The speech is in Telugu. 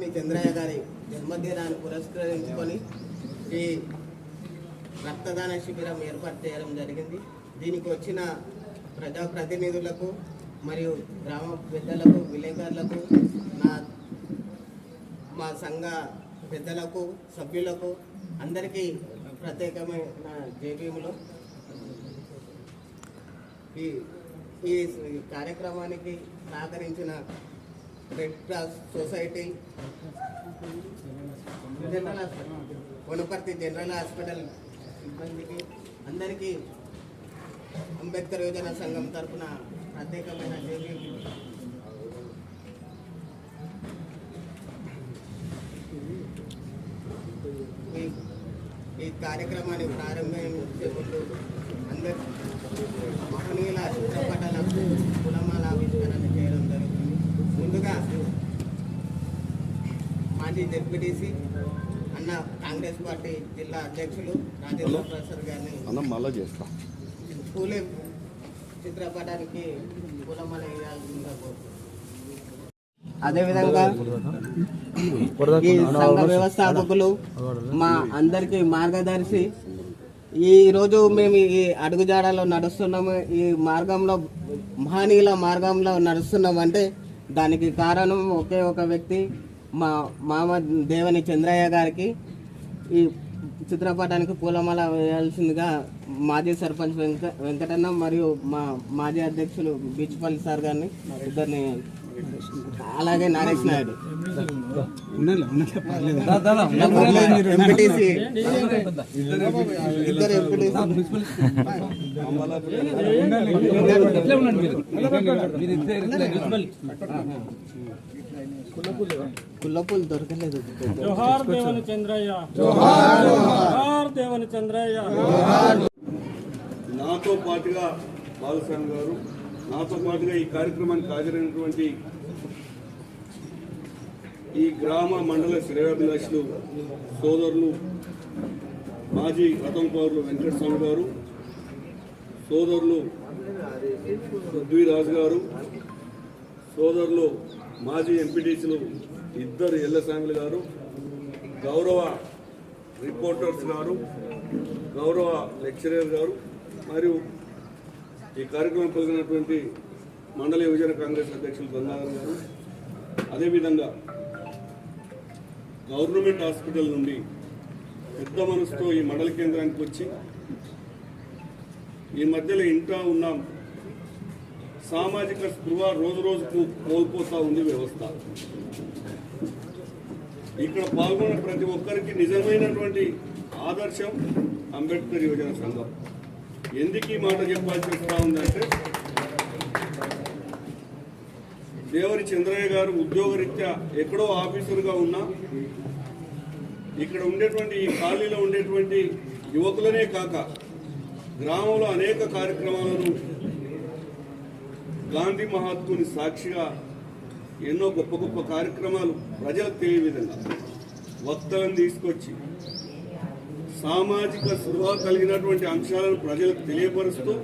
మీ చంద్రయ్య గారి జన్మదినాన్ని పురస్కరించుకొని ఈ రక్తదాన శిబిరం ఏర్పాటు చేయడం జరిగింది. దీనికి వచ్చిన ప్రజాప్రతినిధులకు మరియు గ్రామ పెద్దలకు విలేకరులకు నా మా సంఘ పెద్దలకు సభ్యులకు అందరికీ ప్రత్యేకమైన జేబీములు ఈ ఈ కార్యక్రమానికి సహకరించిన red cross society general hospital Wanaparthy general hospital సిబ్బందికి అందరికీ అంబేద్కర్ యోజన సంఘం తరఫున ప్రత్యేకమైన ఈ ఈ కార్యక్రమాన్ని ప్రారంభించే ముందు అందరి మహనీయుల చిత్రపటాలకు మాజీ జెడ్పీటీసీ అన్న కాంగ్రెస్ పార్టీ జిల్లా అధ్యక్షులు రాజేంద్ర ప్రసాద్ గారిని అన్నం మళ్ళా చేస్తా. పూలే చిత్రపటానికి కులమాల వేయాల్సిందిగా. అదేవిధంగా ఈ సంఘ వ్యవస్థాపకులు మా అందరికి మార్గదర్శి. ఈ రోజు మేము ఈ అడుగుజాడలో నడుస్తున్నాము. ఈ మార్గంలో మహనీయుల మార్గంలో నడుస్తున్నామంటే దానికి కారణం ఒకే ఒక వ్యక్తి. మా మామ దేవని చంద్రయ్య గారికి ఈ చిత్రపటానికి పూలమాల వేయాల్సిందిగా మాజీ సర్పంచ్ వెంక వెంకటన్న మరియు మా మాజీ అధ్యక్షులు బీచ్పల్లి సార్ గారిని ఇద్దరిని అలాగే నరేష్ నాయుడు. ఎంపీటీసీ. ఇద్దరు కుల్లపూలు దొరకలేదు. జోహార్ దేవని చంద్రయ్య. జోహార్ దేవని చంద్రయ్య. నాతో పాటుగా బాలస్వామి గారు నాతో పాటుగా ఈ కార్యక్రమానికి హాజరైనటువంటి ఈ గ్రామ మండల శ్రేయాభిలాషులు సోదరులు మాజీ రతం పౌరులు వెంకటస్వామి గారు సోదరులు పృథ్వీరాజు గారు సోదరులు మాజీ ఎంపీటీసీలు ఇద్దరు ఎల్లస్వామిలు గారు గౌరవ రిపోర్టర్స్ గారు గౌరవ లెక్చరర్ గారు మరియు ఈ కార్యక్రమం పాల్గొన్నటువంటి మండల యువజన కాంగ్రెస్ అధ్యక్షులు గంగాధర్ గారు అదేవిధంగా గవర్నమెంట్ హాస్పిటల్ నుండి పెద్ద మనసుతో ఈ మండల కేంద్రానికి వచ్చి ఈ మధ్యలో ఇంటా ఉన్నాం. సామాజిక స్పృహ రోజు రోజుకు కోల్పోతా ఉంది వ్యవస్థ. ఇక్కడ పాల్గొన్న ప్రతి ఒక్కరికి నిజమైనటువంటి ఆదర్శం అంబేద్కర్ యువజన సంఘం. ఎందుకు ఈ మాట చెప్పాల్సి వస్తూ ఉందంటే దేవరి చంద్రయ్య గారు ఉద్యోగరీత్యా ఎక్కడో ఆఫీసర్గా ఉన్నా ఇక్కడ ఉండేటువంటి ఈ ఖాళీలో ఉండేటువంటి యువకులనే కాక గ్రామంలో అనేక కార్యక్రమాలను గాంధీ మహాత్ముని సాక్షిగా ఎన్నో గొప్ప గొప్ప కార్యక్రమాలు ప్రజలకు తెలియ విధంగా వక్తలను తీసుకొచ్చి సామాజిక స్పృహ కలిగినటువంటి అంశాలను ప్రజలకు తెలియపరుస్తూ